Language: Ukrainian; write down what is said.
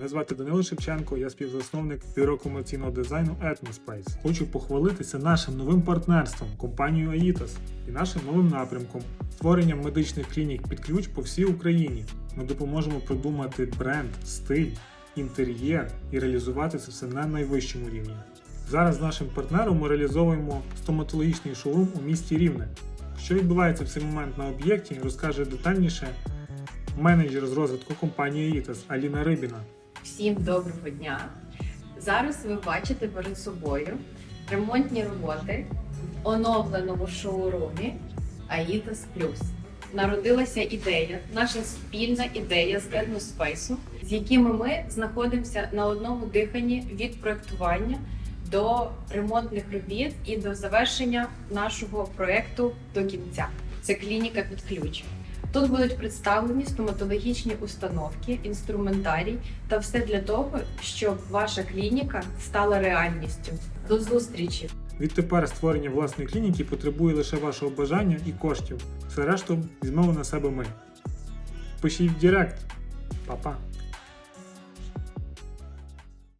Мене звати Данило Шевченко, я співзасновник бюро комерційного дизайну Atmospace. Хочу похвалитися нашим новим партнерством, компанією AITAS і нашим новим напрямком створенням медичних клінік під ключ по всій Україні. Ми допоможемо продумати бренд, стиль, інтер'єр і реалізувати це все на найвищому рівні. Зараз з нашим партнером ми реалізовуємо стоматологічний шоурум у місті Рівне. Що відбувається в цей момент на об'єкті, розкаже детальніше менеджер з розвитку компанії AITAS Аліна Рибіна. Всім доброго дня! Зараз ви бачите перед собою ремонтні роботи в оновленому шоурумі AITAS Plus. Народилася ідея, наша спільна ідея з Едноспейсу, з якими ми знаходимося на одному диханні від проектування до ремонтних робіт і до завершення нашого проекту до кінця. Це клініка під ключ. Тут будуть представлені стоматологічні установки, інструментарій та все для того, щоб ваша клініка стала реальністю. До зустрічі! Відтепер створення власної клініки потребує лише вашого бажання і коштів. Все решту візьмемо на себе ми. Пишіть в Директ. Па-па!